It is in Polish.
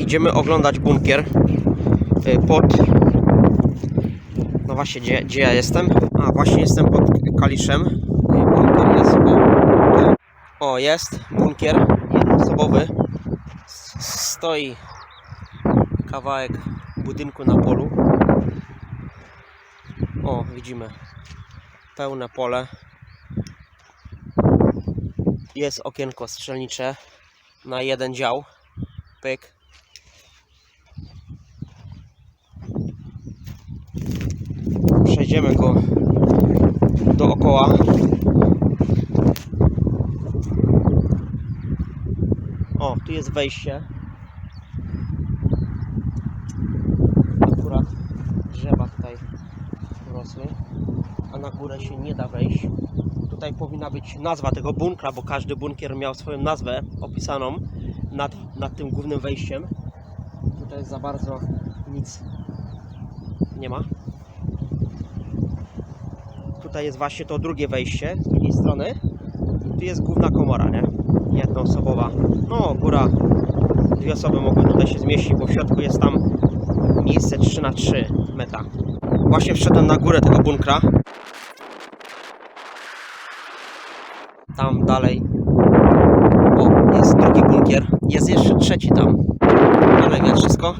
idziemy oglądać bunkier y, pod... No właśnie, gdzie, gdzie ja jestem? A, właśnie jestem pod Kaliszem. Y, Bunkier jest... O, jest bunkier jednoosobowy. Stoi kawałek budynku na polu. O, widzimy. Pełne pole. Jest okienko strzelnicze na jeden dział. Pyk. Przejdziemy go dookoła. O, tu jest wejście. Akurat drzewa tutaj rosły, a na górę się nie da wejść. Tutaj powinna być nazwa tego bunkra, bo każdy bunkier miał swoją nazwę opisaną nad, nad tym głównym wejściem. Tutaj za bardzo nic nie ma. Tutaj jest właśnie to drugie wejście z drugiej strony. Tu jest główna komora, nie? Jednoosobowa. No, góra. Dwie osoby mogły tutaj się zmieścić, bo w środku jest tam miejsce 3 na 3 meta. Właśnie wszedłem na górę tego bunkra. Tam dalej. O, jest drugi bunkier. Jest jeszcze trzeci tam. Ale wie wszystko.